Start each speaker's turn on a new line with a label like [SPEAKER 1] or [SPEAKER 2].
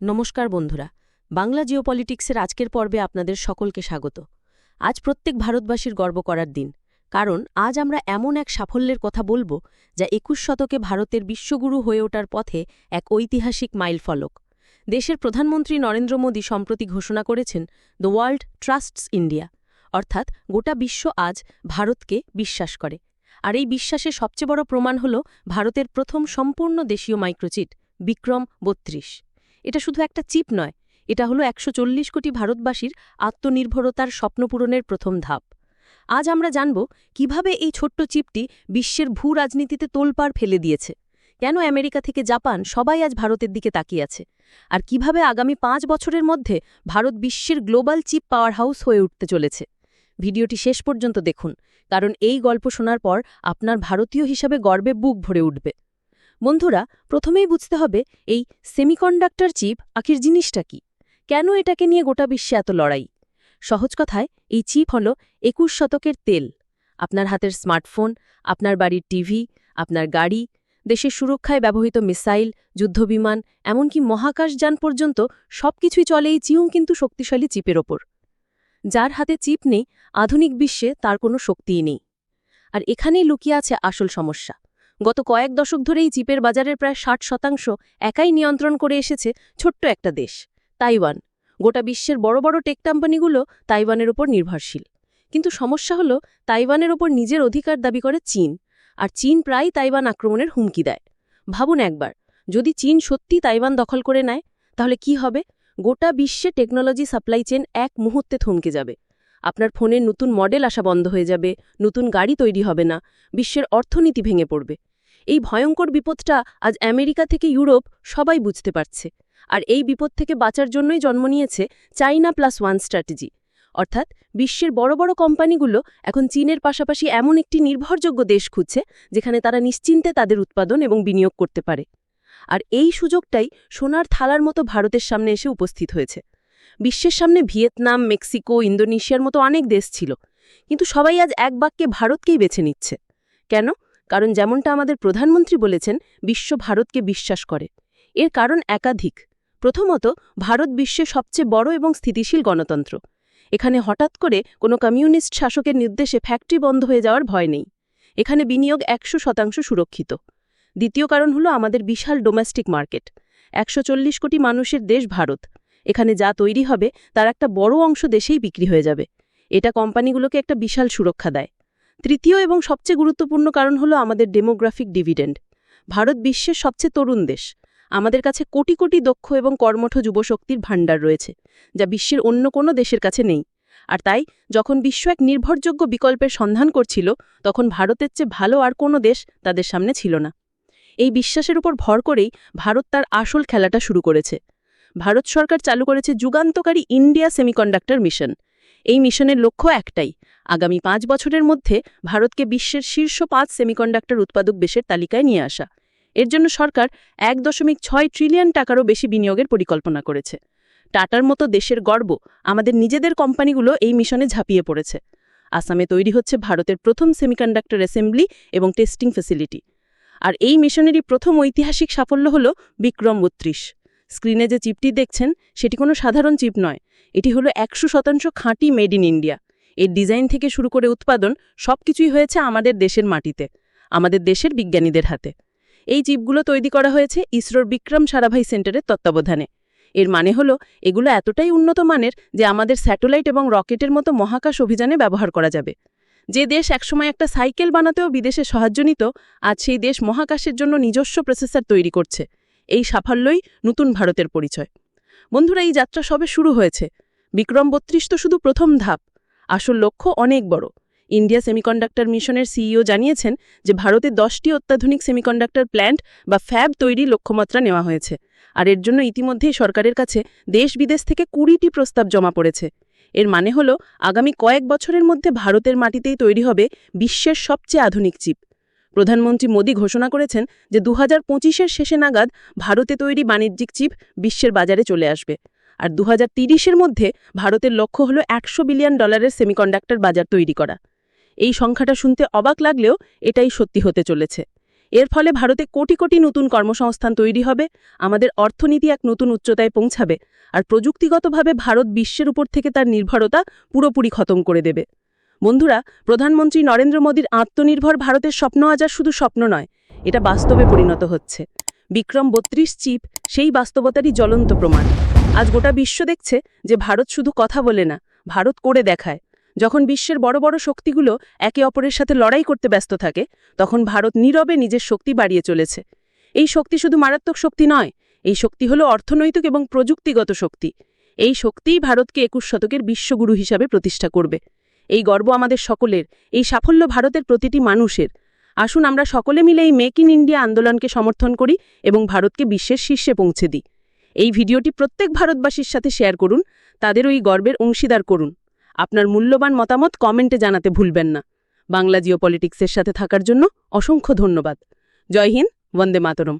[SPEAKER 1] নমস্কার বন্ধুরা, বাংলা জিওপলিটিক্সের আজকের পর্বে আপনাদের সকলকে স্বাগত। আজ প্রত্যেক ভারতবাসীর গর্ব করার দিন, কারণ আজ আমরা এমন এক সাফল্যের কথা বলব যা একুশ শতকে ভারতের বিশ্বগুরু হয়ে ওঠার পথে এক ঐতিহাসিক মাইলফলক দেশের প্রধানমন্ত্রী নরেন্দ্র মোদী সম্প্রতি ঘোষণা করেছেন দ্য ওয়ার্ল্ড ট্রাস্টস ইন্ডিয়া অর্থাৎ গোটা বিশ্ব আজ ভারতকে বিশ্বাস করে। আর এই বিশ্বাসের সবচেয়ে বড় প্রমাণ হল ভারতের প্রথম সম্পূর্ণ দেশীয় মাইক্রোচিট, বিক্রম বত্রিশ। এটা শুধু একটা চিপ নয়, এটা হলো একশো চল্লিশ কোটি ভারতবাসীর আত্মনির্ভরতার স্বপ্নপূরণের প্রথম ধাপ। আজ আমরা জানব কীভাবে এই ছোট্ট চিপটি বিশ্বের ভূ রাজনীতিতে তোলপাড় ফেলে দিয়েছে। কেন আমেরিকা থেকে জাপান সবাই আজ ভারতের দিকে তাকিয়ে আছে? আর কীভাবে আগামী পাঁচ বছরের মধ্যে ভারত বিশ্বের গ্লোবাল চিপ পাওয়ার হাউস হয়ে উঠতে চলেছে? ভিডিওটি শেষ পর্যন্ত দেখুন, কারণ এই গল্প শোনার পর আপনার ভারতীয় হিসাবে গর্বে বুক ভরে উঠবে। বন্ধুরা, প্রথমেই বুঝতে হবে এই সেমিকন্ডাক্টর চিপ আখির জিনিসটা কি? কেন এটাকে নিয়ে গোটা বিশ্বে এত লড়াই? সহজ কথায়, এই চিপ হল একুশ শতকের তেল। আপনার হাতের স্মার্টফোন, আপনার বাড়ির টিভি, আপনার গাড়ি, দেশের সুরক্ষায় ব্যবহৃত মিসাইল, যুদ্ধবিমান, এমনকি মহাকাশযান পর্যন্ত সবকিছুই চলে এই চিউং কিন্তু শক্তিশালী চিপের ওপর। যার হাতে চিপ নেই, আধুনিক বিশ্বে তার কোনো শক্তিই নেই। আর এখানেই লুকিয়ে আছে আসল সমস্যা। গত কয়েক দশক ধরেই চিপের বাজারের প্রায় ষাট শতাংশ একাই নিয়ন্ত্রণ করে এসেছে ছোট্ট একটা দেশ, তাইওয়ান। গোটা বিশ্বের বড় বড় টেক কোম্পানিগুলো তাইওয়ানের ওপর নির্ভরশীল। কিন্তু সমস্যা হল, তাইওয়ানের ওপর নিজের অধিকার দাবি করে চীন, আর চীন প্রায় তাইওয়ান আক্রমণের হুমকি দেয়। ভাবুন একবার, যদি চীন সত্যি তাইওয়ান দখল করে নেয়, তাহলে কি হবে? গোটা বিশ্বে টেকনোলজি সাপ্লাই চেন এক মুহূর্তে থমকে যাবে। আপনার ফোনের নতুন মডেল আসা বন্ধ হয়ে যাবে, নতুন গাড়ি তৈরি হবে না, বিশ্বের অর্থনীতি ভেঙে পড়বে। এই ভয়ঙ্কর বিপদটা আজ আমেরিকা থেকে ইউরোপ সবাই বুঝতে পারছে। আর এই বিপদ থেকে বাঁচার জন্যই জন্ম নিয়েছে চাইনা প্লাস ওয়ান স্ট্র্যাটেজি। অর্থাৎ বিশ্বের বড় বড় কোম্পানিগুলো এখন চীনের পাশাপাশি এমন একটি নির্ভরযোগ্য দেশ খুঁজছে, যেখানে তারা নিশ্চিন্তে তাদের উৎপাদন এবং বিনিয়োগ করতে পারে। আর এই সুযোগটাই সোনার থালার মতো ভারতের সামনে এসে উপস্থিত হয়েছে। বিশ্বের সামনে ভিয়েতনাম, মেক্সিকো, ইন্দোনেশিয়ার মতো অনেক দেশ ছিল, কিন্তু সবাই আজ এক বাক্যে ভারতকেই বেছে নিচ্ছে। কেন? কারণ যেমনটা আমাদের প্রধানমন্ত্রী বলেছেন, বিশ্ব ভারতকে বিশ্বাস করে। এর কারণ একাধিক। প্রথমত, ভারত বিশ্বের সবচেয়ে বড় এবং স্থিতিশীল গণতন্ত্র। এখানে হঠাৎ করে কোনো কমিউনিস্ট শাসকের নির্দেশে ফ্যাক্টরি বন্ধ হয়ে যাওয়ার ভয় নেই। এখানে বিনিয়োগ একশো শতাংশ সুরক্ষিত। দ্বিতীয় কারণ হলো আমাদের বিশাল ডোমেস্টিক মার্কেট। একশো চল্লিশ কোটি মানুষের দেশ ভারত। এখানে যা তৈরি হবে, তার একটা বড় অংশ দেশেই বিক্রি হয়ে যাবে। এটা কোম্পানিগুলোকে একটা বিশাল সুরক্ষা দেয়। তৃতীয় এবং সবচেয়ে গুরুত্বপূর্ণ কারণ হলো আমাদের ডেমোগ্রাফিক ডিভিডেন্ড। ভারত বিশ্বের সবচেয়ে তরুণ দেশ। আমাদের কাছে কোটি কোটি দক্ষ এবং কর্মঠ যুবশক্তির ভাণ্ডার রয়েছে, যা বিশ্বের অন্য কোনো দেশের কাছে নেই। আর তাই, যখন বিশ্ব এক নির্ভরযোগ্য বিকল্পের সন্ধান করছিল, তখন ভারতের চেয়ে ভালো আর কোনো দেশ তাদের সামনে ছিল না। এই বিশ্বাসের উপর ভর করেই ভারত তার আসল খেলাটা শুরু করেছে। ভারত সরকার চালু করেছে যুগান্তকারী ইন্ডিয়া সেমিকন্ডাক্টর মিশন। এই মিশনের লক্ষ্য একটাই। আগামী পাঁচ বছরের মধ্যে ভারতকে বিশ্বের শীর্ষ পাঁচ সেমিকন্ডাক্টর উৎপাদক দেশের তালিকায় নিয়ে আসা। এর জন্য সরকার এক দশমিক ছয় ট্রিলিয়ন টাকারও বেশি বিনিয়োগের পরিকল্পনা করেছে। টাটার মতো দেশের গর্ব আমাদের নিজেদের কোম্পানিগুলো এই মিশনে ঝাঁপিয়ে পড়েছে। আসামে তৈরি হচ্ছে ভারতের প্রথম সেমিকন্ডাক্টর অ্যাসেম্বলি এবং টেস্টিং ফেসিলিটি আর এই মিশনেরই প্রথম ঐতিহাসিক সাফল্য হল বিক্রম বত্রিশ। স্ক্রিনে যে চিপটি দেখছেন, সেটি কোনো সাধারণ চিপ নয় এটি হলো একশো শতাংশ খাঁটি মেড ইন ইন্ডিয়া। এর ডিজাইন থেকে শুরু করে উৎপাদন সবকিছুই হয়েছে আমাদের দেশের মাটিতে, আমাদের দেশের বিজ্ঞানীদের হাতে। এই চিপগুলো তৈরি করা হয়েছে ইসরোর বিক্রম সারাভাই সেন্টারের তত্ত্বাবধানে। এর মানে হল এগুলো এতটাই উন্নত মানের যে আমাদের স্যাটেলাইট এবং রকেটের মতো মহাকাশ অভিযানে ব্যবহার করা যাবে। যে দেশ একসময় একটা সাইকেল বানাতেও বিদেশে সাহায্য নিত, আজ সেই দেশ মহাকাশের জন্য নিজস্ব প্রসেসর তৈরি করছে। এই সাফল্যই নতুন ভারতের পরিচয়। বন্ধুরা, এই যাত্রা সবে শুরু হয়েছে। বিক্রম বত্রিশ তো শুধু প্রথম ধাপ। আসল লক্ষ্য অনেক বড়। ইন্ডিয়া সেমিকন্ডাক্টর মিশনের সিইও জানিয়েছেন যে ভারতে দশটি অত্যাধুনিক সেমিকন্ডাক্টর প্ল্যান্ট বা ফ্যাব তৈরি লক্ষ্যমাত্রা নেওয়া হয়েছে। আর এর জন্য ইতিমধ্যেই সরকারের কাছে দেশ বিদেশ থেকে কুড়িটি প্রস্তাব জমা পড়েছে। এর মানে হল, আগামী কয়েক বছরের মধ্যে ভারতের মাটিতেই তৈরি হবে বিশ্বের সবচেয়ে আধুনিক চিপ। প্রধানমন্ত্রী মোদী ঘোষণা করেছেন যে দু হাজার শেষে নাগাদ ভারতে তৈরি বাণিজ্যিক চিপ বিশ্বের বাজারে চলে আসবে। আর দু হাজার মধ্যে ভারতের লক্ষ্য হল একশো বিলিয়ন ডলারের সেমিকন্ডাক্টর বাজার তৈরি করা। এই সংখ্যাটা শুনতে অবাক লাগলেও এটাই সত্যি হতে চলেছে।
[SPEAKER 2] এর ফলে ভারতে কোটি কোটি নতুন কর্মসংস্থান তৈরি হবে, আমাদের অর্থনীতি এক নতুন উচ্চতায় পৌঁছাবে, আর প্রযুক্তিগতভাবে ভারত বিশ্বের উপর থেকে তার নির্ভরতা পুরোপুরি খতম করে দেবে। বন্ধুরা, প্রধানমন্ত্রী নরেন্দ্র মোদীর আত্মনির্ভর ভারতের স্বপ্ন আজ আর শুধু স্বপ্ন নয়, এটা বাস্তবে পরিণত হচ্ছে। বিক্রম বত্রিশ চিপ সেই বাস্তবতারই জ্বলন্ত প্রমাণ। আজ গোটা বিশ্ব দেখছে যে ভারত শুধু কথা বলে না, ভারত করে দেখায়। যখন বিশ্বের বড় বড় শক্তিগুলো একে অপরের সাথে লড়াই করতে ব্যস্ত থাকে, তখন ভারত নীরবে নিজের শক্তি বাড়িয়ে চলেছে। এই শক্তি শুধু মারাত্মক শক্তি নয়, এই শক্তি হল অর্থনৈতিক এবং প্রযুক্তিগত শক্তি। এই শক্তিই ভারতকে একুশ শতকের বিশ্বগুরু হিসাবে প্রতিষ্ঠা করবে। এই গর্ব আমাদের সকলের, এই সাফল্য ভারতের প্রতিটি মানুষের। আসুন আমরা সকলে মিলে এই মেক ইন ইন্ডিয়া আন্দোলনকে সমর্থন করি এবং ভারতকে বিশ্বের শীর্ষে পৌঁছে দিই। এই ভিডিওটি প্রত্যেক ভারতবাসীর সাথে শেয়ার করুন, তাদের ওই গর্বের অংশীদার করুন। আপনার মূল্যবান মতামত কমেন্টে জানাতে ভুলবেন না। বাংলা জিও পলিটিক্সের সাথে থাকার জন্য অসংখ্য ধন্যবাদ। জয় হিন্দ, বন্দে মাতরম।